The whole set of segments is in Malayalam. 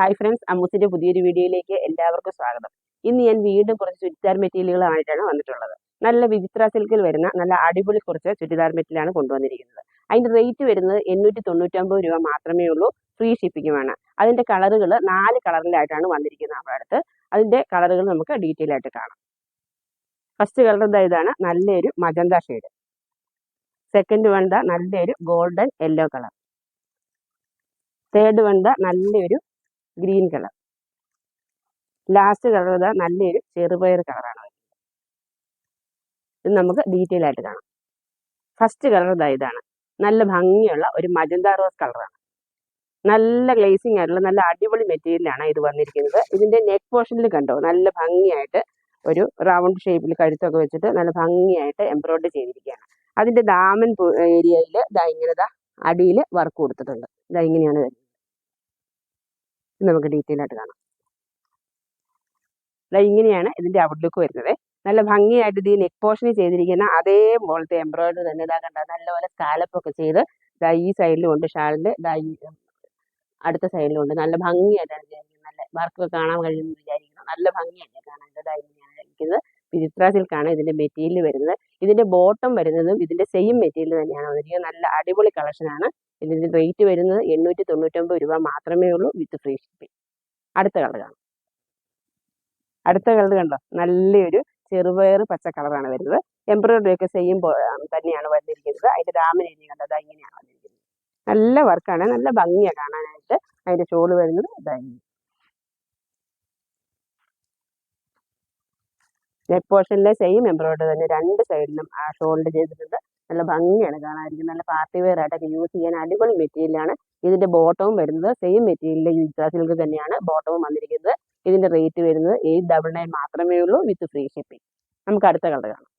ഹായ് ഫ്രണ്ട്സ് അമ്മൂസിന്റെ പുതിയൊരു വീഡിയോയിലേക്ക് എല്ലാവർക്കും സ്വാഗതം. ഇന്ന് ഞാൻ വീണ്ടും കുറച്ച് ചുരിദാർ മെറ്റീരിയലുകളായിട്ടാണ് വന്നിട്ടുള്ളത്. നല്ല വിചിത്ര സിൽക്കിൽ വരുന്ന നല്ല അടിപൊളി കുറച്ച് ചുരിദാർ മെറ്റീരിയലാണ് കൊണ്ടുവന്നിരിക്കുന്നത്. അതിന്റെ റേറ്റ് വരുന്നത് എണ്ണൂറ്റി തൊണ്ണൂറ്റമ്പത് രൂപ മാത്രമേ ഉള്ളൂ ഫ്രീ ഷിപ്പിങ്ങുമാണ് അതിന്റെ കളറുകൾ നാല് കളറിലായിട്ടാണ് വന്നിരിക്കുന്നത് നമ്മുടെ അടുത്ത്. അതിന്റെ കളറുകൾ നമുക്ക് ഡീറ്റെയിൽ ആയിട്ട് കാണാം. ഫസ്റ്റ് കളർ ഇതാ ഇതാണ്? നല്ലൊരു magenta shade second one the നല്ലൊരു golden yellow colour third one the നല്ലൊരു ഗ്രീൻ കളർ. ലാസ്റ്റ് കളർ ഇതാ നല്ലൊരു ചെറുപയർ കളറാണ് ഇത് നമുക്ക് ഡീറ്റെയിൽ ആയിട്ട് കാണാം. ഫസ്റ്റ് കളർ ഇതാ ഇതാണ്. നല്ല ഭംഗിയുള്ള ഒരു മജന്ത റോസ് കളറാണ്. നല്ല ഗ്ലേസിങ് ആയിട്ടുള്ള നല്ല അടിപൊളി മെറ്റീരിയലാണ് ഇത് വന്നിരിക്കുന്നത്. ഇതിന്റെ നെക്ക് പോർഷനിൽ കണ്ടോ? നല്ല ഭംഗിയായിട്ട് ഒരു റൗണ്ട് ഷേപ്പിൽ കഴുത്തൊക്കെ വെച്ചിട്ട് നല്ല ഭംഗിയായിട്ട് എംബ്രോയിഡറി ചെയ്തിരിക്കുകയാണ്. അതിന്റെ ദാമൻ ഏരിയയിൽ ഇതാ ഇങ്ങനെ ഇതാ അടിയിൽ വർക്ക് കൊടുത്തിട്ടുണ്ട്. ഇതാ ഇങ്ങനെയാണ് വരുന്നത്. നമുക്ക് ഡീറ്റെയിൽ ആയിട്ട് കാണാം. ഇങ്ങനെയാണ് ഇതിന്റെ ഔട്ട്ലുക്ക് വരുന്നത്. നല്ല ഭംഗിയായിട്ട് ഇത് നെക്ക് പോർഷൻ ചെയ്തിരിക്കുന്ന അതേപോലത്തെ എംബ്രോയിഡറി തന്നെ ഇതാ കണ്ട? നല്ലപോലെ സ്കാലപ്പൊക്കെ ചെയ്ത് ഇതാ ഈ സൈഡിലും ഉണ്ട് ഷാളിന്റെ ഇതാ ഈ അടുത്ത സൈഡിലും ഉണ്ട്. നല്ല ഭംഗിയായിട്ടാണ് നല്ല വർക്ക് കാണാൻ കഴിയുമെന്ന് വിചാരിക്കുന്നു. നല്ല ഭംഗിയായിട്ട് കാണാൻ ഇതാ ഇങ്ങനെയാണ് ഇരിക്കുന്നത്. വിചിത്ര സിൽക്കാണ് ഇതിന്റെ മെറ്റീരിയൽ വരുന്നത്. ഇതിന്റെ ബോട്ടം വരുന്നതും ഇതിന്റെ സെയിം മെറ്റീരിയൽ തന്നെയാണ് വന്നിരിക്കുന്നത്. നല്ല അടിപൊളി കളക്ഷനാണ് ഇതിന്റെ റേറ്റ് വരുന്നത് എണ്ണൂറ്റി തൊണ്ണൂറ്റൊമ്പത് രൂപ മാത്രമേ ഉള്ളൂ വിത്ത് ഫ്രീ ഷിപ്പിംഗ് അടുത്ത കളർ കാണാം. അടുത്ത കളർ കണ്ടോ? നല്ലൊരു ചെറുപയർ പച്ച കളറാണ് വരുന്നത്. എംബ്രോയിഡറി ഒക്കെ സെയിം തന്നെയാണ് വന്നിരിക്കുന്നത്. അതിന്റെ ദാമൻ ഏരിയ കണ്ടത് ഇങ്ങനെയാണ് വന്നിരിക്കുന്നത്. നല്ല വർക്കാണ് നല്ല ഭംഗിയാണ് കാണാനായിട്ട്. അതിന്റെ ഷോൾ വരുന്നത് ഇതായി നെക്ക് പോർഷനിലെ സെയിം എംബ്രോയിഡറി തന്നെ രണ്ട് സൈഡിലും ആ ഷോൾഡ് ചെയ്തിട്ടുണ്ട്. നല്ല ഭംഗിയാണ് കാണാതിരിക്കുന്നത് നല്ല പാർട്ടി വെയർ ആയിട്ടൊക്കെ യൂസ് ചെയ്യാൻ അടിപൊളി മെറ്റീരിയലാണ് ഇതിന്റെ ബോട്ടവും വരുന്നത് സെയിം മെറ്റീരിയലിലെ യൂസ് സിൽക്ക് തന്നെയാണ് ബോട്ടവും വന്നിരിക്കുന്നത്. ഇതിന്റെ റേറ്റ് വരുന്നത് എയ്റ്റ് ഡബിൾ നയൻ മാത്രമേ ഉള്ളൂ വിത്ത് ഫ്രീ ഷിപ്പിംഗ് നമുക്ക് അടുത്ത കളർ കാണാം.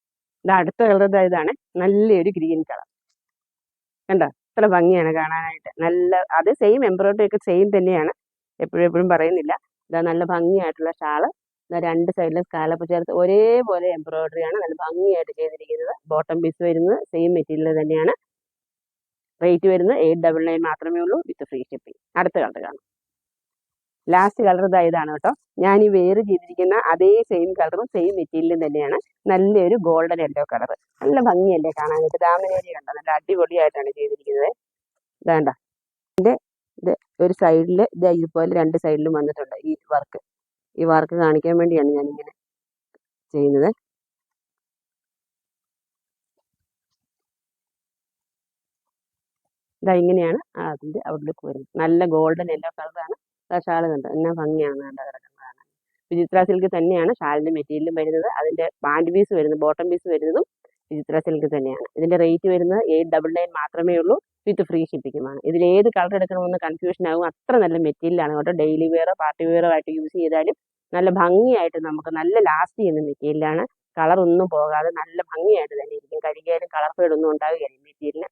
ഇത് അടുത്ത കളർ ഇതാണ്. നല്ലൊരു ഗ്രീൻ കളർ കണ്ടോ? ഇത്ര ഭംഗിയാണ് കാണാനായിട്ട്. നല്ല അത് സെയിം എംബ്രോയിഡറി ഒക്കെ സെയിം തന്നെയാണ്. എപ്പോഴും എപ്പോഴും പറയുന്നില്ല. ഇതാ നല്ല ഭംഗിയായിട്ടുള്ള ഷാൾ. രണ്ട് സൈഡിലും സ്കാലപ്പ് ചേർത്ത് ഒരേപോലെ എംബ്രോയിഡറി ആണ്. നല്ല ഭംഗിയായിട്ട് ചെയ്തിരിക്കുന്നത്. ബോട്ടം പീസ് വരുന്നത് സെയിം മെറ്റീരിയൽ തന്നെയാണ്. റേറ്റ് വരുന്നത് എയ്റ്റ് ഡബിൾ നയൻ മാത്രമേ ഉള്ളൂ. വിത്ത് ഫ്രീ ഷിപ്പിംഗ് അടുത്ത കളർ കാണാം. ലാസ്റ്റ് കളർ ഇതാ ഇതാണ് കേട്ടോ. ഞാൻ ഈ വേറെ ചെയ്തിരിക്കുന്ന അതേ സെയിം കളറും സെയിം മെറ്റീരിയലും തന്നെയാണ്. നല്ലൊരു ഗോൾഡൻ യെല്ലോ കളർ നല്ല ഭംഗിയല്ലേ കാണാനായിട്ട്? ദാമനേരി കണ്ടോ? നല്ല അടിപൊളിയായിട്ടാണ് ചെയ്തിരിക്കുന്നത്. ഇതാണ്ട. ഇതിന്റെ ഇത് ഒരു സൈഡിൽ ഇത് ഇതുപോലെ രണ്ട് സൈഡിലും വന്നിട്ടുണ്ട് ഈ വർക്ക് ഈ വർക്ക് കാണിക്കാൻ വേണ്ടിയാണ് ഞാൻ ഇങ്ങനെ ചെയ്യുന്നത്. ഇതാ ഇങ്ങനെയാണ് അതിന്റെ ഔട്ട്ലുക്ക് വരുന്നത്. നല്ല ഗോൾഡൻ യെല്ലോ കളറാണ് ഷാൾ കണ്ട? എന്നാ ഭംഗിയാണ്. കണ്ട കിടക്കുന്നതാണ് വിചിത്ര സിൽക്ക് തന്നെയാണ് ഷാളിന്റെ മെറ്റീരിയലും വരുന്നത്. അതിന്റെ പാന്റ് പീസ് വരുന്നത് ബോട്ടം പീസ് വരുന്നതും വിചിത്ര സിൽക്ക് തന്നെയാണ്. ഇതിന്റെ റേറ്റ് വരുന്നത് എയ്റ്റ് ഡബിൾ നയൻ മാത്രമേ ഉള്ളൂ. വിത്ത് ഫ്രീ ഷിപ്പിങ്ങുമാണ് ഇതിൽ ഏത് കളർ എടുക്കണമെന്ന് കൺഫ്യൂഷൻ ആകും അത്ര നല്ല മെറ്റീരിയലാണ് കേട്ടോ. ഡെയിലി വെയറോ പാർട്ടി വെയറോ ആയിട്ട് യൂസ് ചെയ്താലും നല്ല ഭംഗിയായിട്ട് നമുക്ക് നല്ല ലാസ്റ്റ് ചെയ്യുന്ന മെറ്റീരിയലാണ് കളർ ഒന്നും പോകാതെ നല്ല ഭംഗിയായിട്ട് തന്നെ ഇരിക്കും. കഴുകിയാലും കളർ ഫേഡ് ഒന്നും ഉണ്ടാവുകയില്ല മെറ്റീരിയലിന്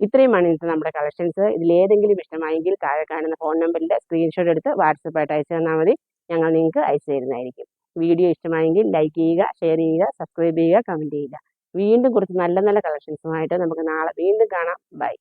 ഇത്രയുമാണ് ഇന്നത്തെ നമ്മുടെ കളക്ഷൻസ് ഇതിൽ ഏതെങ്കിലും ഇഷ്ടമായെങ്കിൽ താഴെ കാണുന്ന ഫോൺ നമ്പറിൽ സ്ക്രീൻഷോട്ട് എടുത്ത് വാട്സപ്പായിട്ട് അയച്ചു തന്നാൽ മതി. ഞങ്ങൾ നിങ്ങൾക്ക് അയച്ചു തരുന്നതായിരിക്കും. വീഡിയോ ഇഷ്ടമായെങ്കിൽ ലൈക്ക് ചെയ്യുക ഷെയർ ചെയ്യുക സബ്സ്ക്രൈബ് ചെയ്യുക കമന്റ് ചെയ്യുക. വീണ്ടും കുറച്ച് നല്ല നല്ല കളക്ഷൻസുമായിട്ട് നമുക്ക് നാളെ വീണ്ടും കാണാം. ബൈ